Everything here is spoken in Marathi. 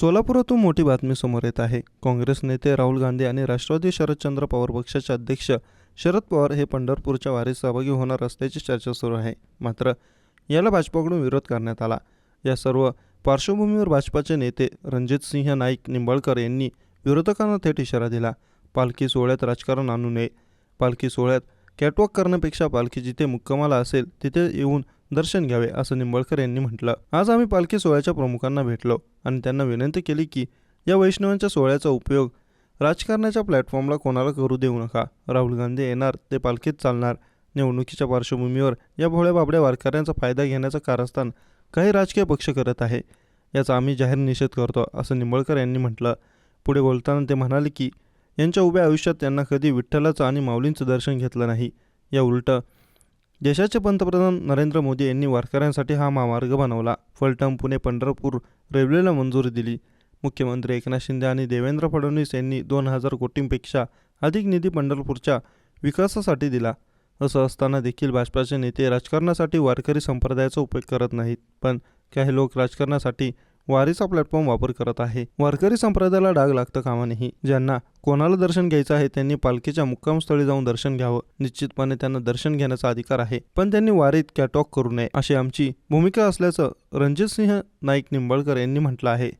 सोलापुरातून मोठी बातमी समोर येत आहे. काँग्रेस नेते राहुल गांधी आणि राष्ट्रवादी शरदचंद्र पवार पक्षाचे अध्यक्ष शरद पवार हे पंढरपूरच्या वारीत सहभागी होणार असल्याची चर्चा सुरू आहे. मात्र याला भाजपाकडून विरोध करण्यात आला. या सर्व पार्श्वभूमीवर भाजपाचे नेते रणजित सिंह नाईक निंबाळकर यांनी विरोधकांना थेट इशारा दिला. पालखी सोहळ्यात राजकारण आणू नये. पालखी सोहळ्यात कॅटवॉक करण्यापेक्षा पालखी जिथे मुक्कामाला असेल तिथे येऊन दर्शन घ्यावे असं निंबाळकर यांनी म्हटलं. आज आम्ही पालखी सोहळ्याच्या प्रमुखांना भेटलो आणि त्यांना विनंती केली की या वैष्णवांच्या सोहळ्याचा उपयोग राजकारणाच्या प्लॅटफॉर्मला कोणाला करू देऊ नका. राहुल गांधी येणार ते पालखीत चालणार. निवडणुकीच्या पार्श्वभूमीवर या भोळ्या बाबड्या वारकऱ्यांचा फायदा घेण्याचं कारस्थान काही राजकीय पक्ष करत आहे. याचा आम्ही जाहीर निषेध करतो असं निंबळकर यांनी म्हटलं. पुढे बोलताना ते म्हणाले की यांच्या उभ्या आयुष्यात त्यांना कधी विठ्ठलाचं आणि माऊलींचं दर्शन घेतलं नाही. या उलटं देशाचे पंतप्रधान नरेंद्र मोदी यांनी वारकऱ्यांसाठी हा महामार्ग बनवला. फलटण पुणे पंढरपूर रेल्वेला मंजुरी दिली. मुख्यमंत्री एकनाथ शिंदे आणि देवेंद्र फडणवीस यांनी दोन हजार कोटींपेक्षा अधिक निधी पंढरपूरच्या विकासासाठी दिला. असं असताना देखील भाजपाचे नेते राजकारणासाठी वारकरी संप्रदायाचा उपयोग करत नाहीत पण काही लोक राजकारणासाठी वारीचा प्लॅटफॉर्म वापर करत आहे. वारकरी संप्रदायाला डाग लागतं कामा नाही ज्यांना कोणाला दर्शन घ्यायचं आहे त्यांनी पालखीच्या मुक्कामस्थळी जाऊन दर्शन घ्यावं. निश्चितपणे त्यांना दर्शन घेण्याचा अधिकार आहे. पण त्यांनी वारीत कॅटॉक करू नये अशी आमची भूमिका असल्याचं रणजित सिंह नाईक निंबाळकर यांनी म्हटलं आहे.